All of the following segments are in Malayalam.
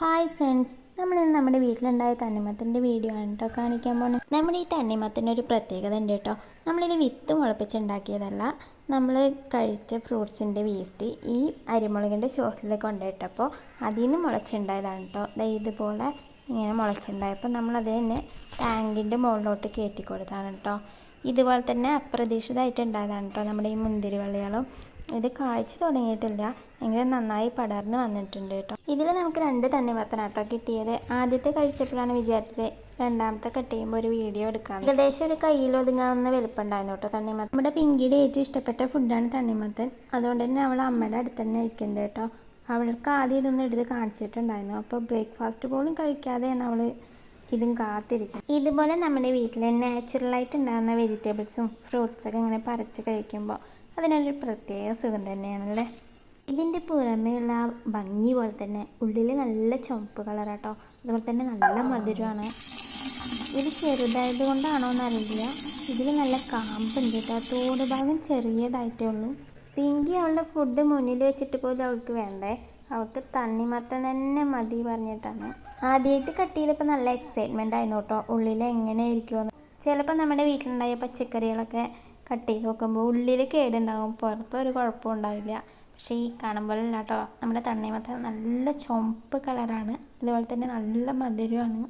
ഹായ് ഫ്രണ്ട്സ് നമ്മൾ ഇന്ന് നമ്മുടെ വീട്ടിലുണ്ടായ തണ്ണിമത്തിന്റെ വീഡിയോ ആണ് കേട്ടോ കാണിക്കാൻ പോകുന്നത് നമ്മുടെ ഈ തണ്ണിമത്തിനൊരു പ്രത്യേകത ഉണ്ട് കേട്ടോ നമ്മളിത് വിത്ത് മുളപ്പിച്ചുണ്ടാക്കിയതല്ല നമ്മൾ കഴിച്ച ഫ്രൂട്ട്സിന്റെ വേസ്റ്റ് ഈ അരിമുളകിന്റെ ചോട്ടിൽ കൊണ്ടുപോയിട്ടപ്പോൾ അതിൽ നിന്ന് മുളച്ചുണ്ടായതാണ് കേട്ടോ ഇതുപോലെ ഇങ്ങനെ മുളച്ചുണ്ടായപ്പോൾ നമ്മളത് തന്നെ ടാങ്കിന്റെ മുകളിലോട്ട് കയറ്റി കൊടുത്താണ് കേട്ടോ ഇതുപോലെ തന്നെ അപ്രതീക്ഷിതമായിട്ട് ഉണ്ടായതാണ് കേട്ടോ നമ്മുടെ ഈ മുന്തിരി വള്ളികളും ഇത് കാഴ്ച തുടങ്ങിയിട്ടില്ല. എങ്കിലും നന്നായി പടർന്ന് വന്നിട്ടുണ്ട് കേട്ടോ. ഇതിൽ നമുക്ക് രണ്ട് തണ്ണിമത്തനാട്ടോ കിട്ടിയത്. ആദ്യത്തെ കഴിച്ചപ്പോഴാണ് വിചാരിച്ചത് രണ്ടാമത്തെ കട്ട് ചെയ്യുമ്പോൾ ഒരു വീഡിയോ എടുക്കാം. ഏകദേശം ഒരു കയ്യിൽ ഒതുങ്ങാവുന്ന വലുപ്പമുണ്ടായിരുന്നു കേട്ടോ തണ്ണിമത്തൻ. നമ്മുടെ പിങ്കിയുടെ ഏറ്റവും ഇഷ്ടപ്പെട്ട ഫുഡാണ് തണ്ണിമത്തൻ. അതുകൊണ്ട് തന്നെ അവൾ അമ്മയുടെ അടുത്ത് തന്നെ ഇരിക്കുന്നുണ്ട് കേട്ടോ. അവൾക്ക് ആദ്യം ഇതൊന്നും എടുത്ത് കാണിച്ചിട്ടുണ്ടായിരുന്നു. അപ്പോൾ ബ്രേക്ക്ഫാസ്റ്റ് പോലും കഴിക്കാതെയാണ് അവൾ ഇതും കാത്തിരിക്കും ഇതുപോലെ നമ്മുടെ വീട്ടിൽ നാച്ചുറലായിട്ട് ഉണ്ടാകുന്ന വെജിറ്റബിൾസും ഫ്രൂട്ട്സൊക്കെ ഇങ്ങനെ പറിച്ച് കഴിക്കുമ്പോൾ അതിനൊരു പ്രത്യേക സുഖം തന്നെയാണല്ലേ? ഇതിന്റെ പുറമെയുള്ള ആ ഭംഗി പോലെ തന്നെ ഉള്ളിൽ നല്ല ചുവപ്പ് കളറാട്ടോ. അതുപോലെ തന്നെ നല്ല മധുരമാണ്. ഇത് ചെറുതായത് കൊണ്ടാണോ എന്നറിയില്ല. ഇതിൽ നല്ല കാമ്പുണ്ട് കേട്ടോ. തോട് ഭാഗം ചെറിയതായിട്ടേ ഉള്ളൂ. പിങ്കി അവളുടെ ഫുഡ് മുന്നിൽ വെച്ചിട്ട് പോലും അവൾക്ക് വേണ്ടേ? അവൾക്ക് തണ്ണിമത്തം തന്നെ മതി പറഞ്ഞിട്ടാണ്. ആദ്യമായിട്ട് കട്ട് ചെയ്തപ്പോൾ നല്ല എക്സൈറ്റ്മെന്റ് ആയിരുന്നു കേട്ടോ. ഉള്ളിൽ എങ്ങനെയായിരിക്കുമെന്ന് ചിലപ്പോൾ നമ്മുടെ വീട്ടിലുണ്ടായ പച്ചക്കറികളൊക്കെ കട്ട് ചെയ്ത് നോക്കുമ്പോൾ ഉള്ളിൽ കേടുണ്ടാകും പുറത്തൊരു കുഴപ്പവും ഉണ്ടാവില്ല. പക്ഷേ ഈ കാണുമ്പോഴല്ല കേട്ടോ നമ്മുടെ തണ്ണിമത്തൻ നല്ല ചുവപ്പ് കളറാണ്. അതുപോലെ തന്നെ നല്ല മധുരമാണ്.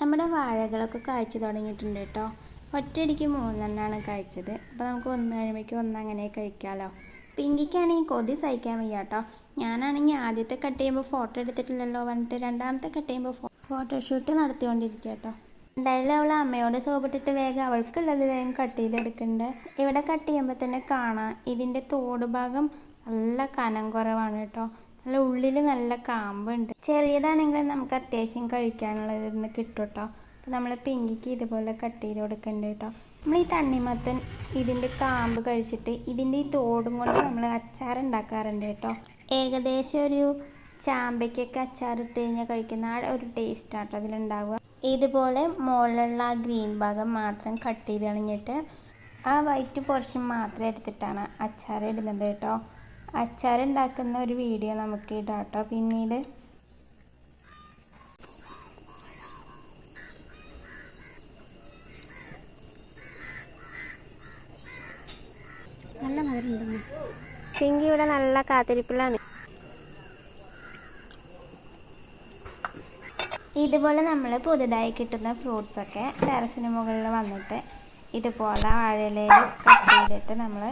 നമ്മുടെ വാഴകളൊക്കെ കായ്ച്ചു തുടങ്ങിയിട്ടുണ്ട് കേട്ടോ. ഒറ്റയടിക്ക് മൂന്നെണ്ണമാണ് കഴിച്ചത് അപ്പോൾ നമുക്ക് ഒന്ന് കഴിയുമ്പോഴേക്കും ഒന്ന് അങ്ങനെ കഴിക്കാമല്ലോ പിങ്കിക്കാണെങ്കിൽ കൊതി സഹിക്കാൻ വയ്യ കേട്ടോ. ഞാനാണെങ്കിൽ ആദ്യത്തെ കട്ട് ചെയ്യുമ്പോൾ ഫോട്ടോ എടുത്തിട്ടില്ലല്ലോ പറഞ്ഞിട്ട് രണ്ടാമത്തെ കട്ട് ചെയ്യുമ്പോൾ ഫോട്ടോഷൂട്ട് നടത്തിക്കൊണ്ടിരിക്കുക കേട്ടോ. എന്തായാലും അവൾ അമ്മയോട് സോപ്പിട്ടിട്ട് വേഗം അവൾക്കുള്ളത് വേഗം കട്ട് ചെയ്തെടുക്കണ്ടേ. ഇവിടെ കട്ട് ചെയ്യുമ്പോൾ തന്നെ കാണാം. ഇതിന്റെ തോട് ഭാഗം നല്ല കനം കുറവാണ് കേട്ടോ. നല്ല ഉള്ളിൽ നല്ല കാമ്പുണ്ട്. ചെറിയതാണെങ്കിലും നമുക്ക് അത്യാവശ്യം കഴിക്കാനുള്ളത് ഇന്ന് കിട്ടും കേട്ടോ. അപ്പോൾ നമ്മൾ പിങ്കിക്ക് ഇതുപോലെ കട്ട് ചെയ്ത് കൊടുക്കണ്ട കേട്ടോ. നമ്മൾ ഈ തണ്ണിമത്തൻ ഇതിന്റെ കാമ്പ് കഴിച്ചിട്ട് ഇതിന്റെ ഈ തോടും കൊണ്ട് നമ്മൾ അച്ചാർ ഉണ്ടാക്കാറുണ്ട് കേട്ടോ. ഏകദേശം ഒരു ചാമ്പയ്ക്കൊക്കെ അച്ചാറിട്ട് കഴിഞ്ഞാൽ കഴിക്കുന്ന ആ ഒരു കേട്ടോ അതിലുണ്ടാവുക. ഇതുപോലെ മുകളിലുള്ള ആ ഗ്രീൻ ഭാഗം മാത്രം കട്ട് ചെയ്ത് കളഞ്ഞിട്ട് ആ വൈറ്റ് പോർഷൻ മാത്രം എടുത്തിട്ടാണ് അച്ചാർ ഇടുന്നത് കേട്ടോ. അച്ചാർ ഉണ്ടാക്കുന്ന ഒരു വീഡിയോ നമുക്ക് ഇടാം കേട്ടോ. പിന്നീട് നല്ല മധുരമുണ്ടെന്ന് പിങ്കി ഇവിടെ നല്ല കാത്തിരിപ്പിലാണ്. ഇതുപോലെ നമ്മൾ പുതുതായി കിട്ടുന്ന ഫ്രൂട്ട്സൊക്കെ ടെറസിന് മുകളിൽ വന്നിട്ട് ഇതുപോലെ വാഴയിലയിൽ കട്ട് ചെയ്തിട്ട് നമ്മൾ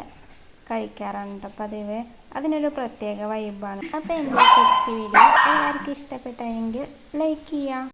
കഴിക്കാറുണ്ട്. പതിവ് അതിനൊരു പ്രത്യേക വൈബാണ് അപ്പോൾ എന്റെ കൊച്ചു വീഡിയോ എല്ലാവർക്കും ഇഷ്ടപ്പെട്ടെങ്കിൽ ലൈക്ക് ചെയ്യാം.